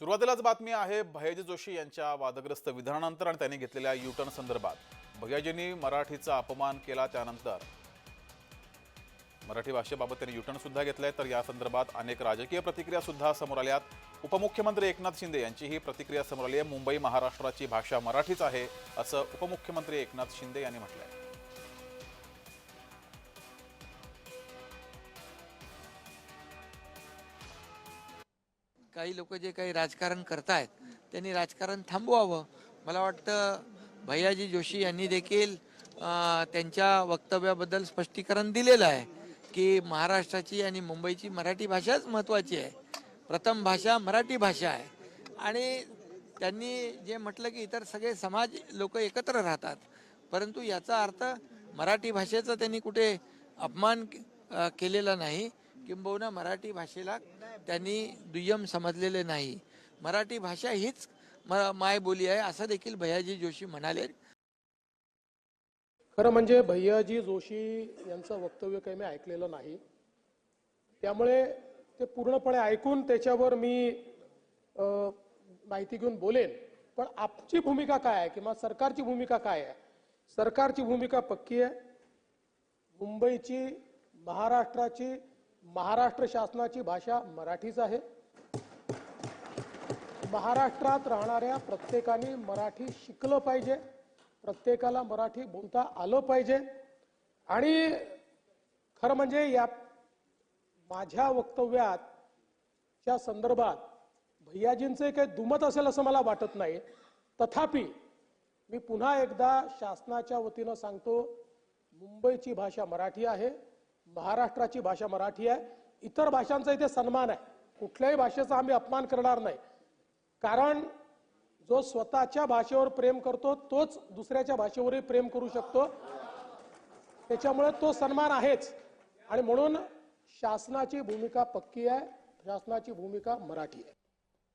सुरुवातीलाच बातमी आहे भैयाजी जोशी यांच्या वादग्रस्त विधानानंतर आणि त्यांनी घेतलेल्या युटर्न संदर्भात. भयजींनी मराठीचा अपमान केला त्यानंतर. मराठी भाषेबाबत त्यांनी युटर्न सुद्धा घेतलंय तर या संदर्भात अनेक राजकीय प्रतिक्रिया सुद्धा समोर आल्यात. उपमुख्यमंत्री एकनाथ शिंदे यांची ही प्रतिक्रिया समोर आली आहे. मुंबई महाराष्ट्राची भाषा मराठीच आहे असं उपमुख्यमंत्री एकनाथ शिंदे यांनी म्हटलंय. काही लोक जे काही राजकारण करतायत त्यांनी राजकारण थांबवावं. मला वाटतं भैयाजी जोशी यांनी देखील त्यांच्या वक्तव्याबद्दल स्पष्टीकरण दिलेलं आहे की महाराष्ट्राची आणि मुंबईची मराठी भाषाच महत्त्वाची आहे. प्रथम भाषा मराठी भाषा आहे. आणि त्यांनी जे म्हटलं की इतर सगळे समाज लोक एकत्र राहतात. परंतु याचा अर्थ मराठी भाषेचा त्यांनी कुठे अपमान केलेला नाही. किंबहुना मराठी भाषेला त्यांनी दुय्यम समजलेले नाही. मराठी भाषा हीच मायबोली आहे असं देखील भैयाजी जोशी म्हणाले. खरं म्हणजे भैयाजी जोशी यांचं वक्तव्य काही मी ऐकलेलं नाही. त्यामुळे ते पूर्णपणे ऐकून त्याच्यावर मी माहिती घेऊन बोलेन. पण आपची भूमिका काय आहे किंवा सरकारची भूमिका काय आहे? सरकारची भूमिका पक्की आहे. मुंबईची महाराष्ट्राची महाराष्ट्र शासनाची भाषा मराठीच आहे. महाराष्ट्रात राहणाऱ्या प्रत्येकाने मराठी शिकलं पाहिजे. प्रत्येकाला मराठी बोलता आलं पाहिजे. आणि खरं म्हणजे या माझ्या वक्तव्यात च्या संदर्भात भैयाजींचे काही दुमत असेल असं मला वाटत नाही. तथापि मी पुन्हा एकदा शासनाच्या वतीनं सांगतो मुंबईची भाषा मराठी आहे. महाराष्ट्राची भाषा मराठी आहे. इतर भाषांचा इथे सन्मान आहे. कुठल्याही भाषेचा आम्ही अपमान करणार नाही. कारण जो स्वतःच्या भाषेवर प्रेम करतो तोच दुसऱ्याच्या भाषेवरही प्रेम करू शकतो. त्याच्यामुळे तो सन्मान आहेच. आणि म्हणून शासनाची भूमिका पक्की आहे. शासनाची भूमिका मराठी आहे.